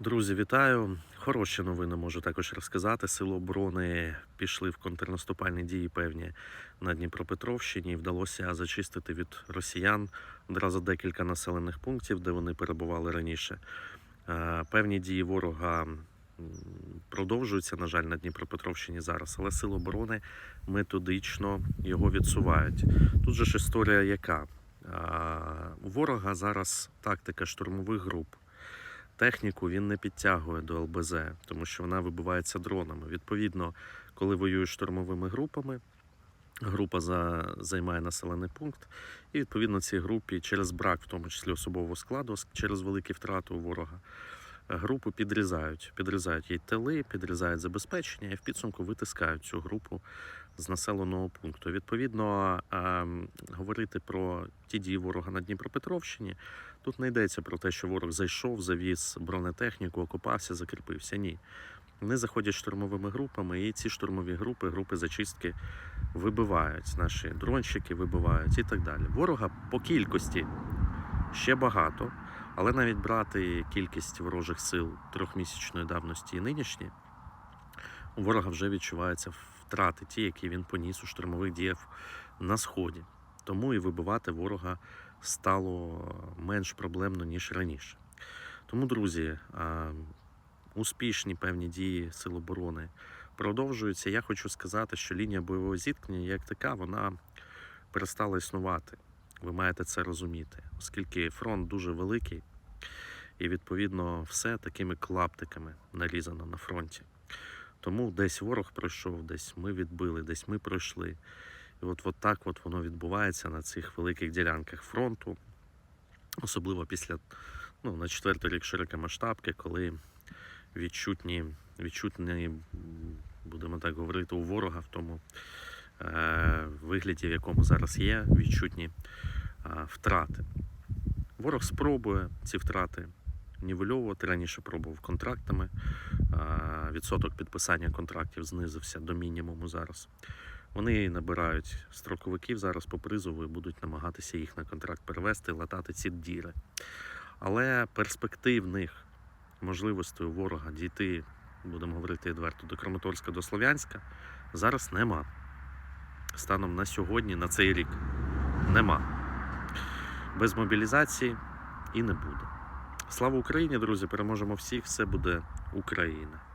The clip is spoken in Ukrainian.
Друзі, вітаю! Хороші новини можу також розказати. Сили оборони пішли в контрнаступальні дії певні на Дніпропетровщині. Вдалося зачистити від росіян одразу декілька населених пунктів, де вони перебували раніше. Е, Певні дії ворога продовжуються, на жаль, на Дніпропетровщині зараз, але сили оборони методично його відсувають. Тут же ж історія яка? У ворога зараз тактика штурмових груп. Техніку він не підтягує до ЛБЗ, тому що вона вибивається дронами. Відповідно, коли воюєш штурмовими групами, група за, займає населений пункт, і відповідно цій групі через брак, в тому числі особового складу, через великі втрати у ворога, групу підрізають. Підрізають їй тили, підрізають забезпечення і в підсумку витискають цю групу з населеного пункту. Відповідно, ем, говорити про ті дії ворога на Дніпропетровщині. Тут не йдеться про те, що ворог зайшов, завіз бронетехніку, окопався, закріпився. Ні. Вони заходять штурмовими групами, і ці штурмові групи, групи зачистки вибивають. Наші дронщики вибивають і так далі. Ворога по кількості ще багато, але навіть брати кількість ворожих сил трьохмісячної давності і нинішні, у ворога вже відчуваються втрати, ті, які він поніс у штурмових діях на сході. Тому і вибивати ворога стало менш проблемно, ніж раніше. Тому, друзі, успішні певні дії Сил оборони продовжуються. Я хочу сказати, що лінія бойового зіткнення, як така, вона перестала існувати. Ви маєте це розуміти, оскільки фронт дуже великий, і відповідно все такими клаптиками нарізано на фронті. Тому десь ворог пройшов, десь ми відбили, десь ми пройшли. І от, от так от воно відбувається на цих великих ділянках фронту, особливо після ну, на четвертий рік широкомасштабки, коли відчутні, відчутні, будемо так говорити, у ворога в тому е, вигляді, в якому зараз є, відчутні е, втрати. Ворог спробує ці втрати нівельовувати. Раніше пробував контрактами. Відсоток підписання контрактів знизився до мінімуму зараз. Вони набирають строковиків зараз по призову і будуть намагатися їх на контракт перевести, латати ці діри. Але перспективних можливостей у ворога дійти, будемо говорити відверто, до Краматорська, до Слов'янська зараз нема. Станом на сьогодні, на цей рік, нема. Без мобілізації і не буде. Слава Україні, друзі! Переможемо всіх! Все буде Україна!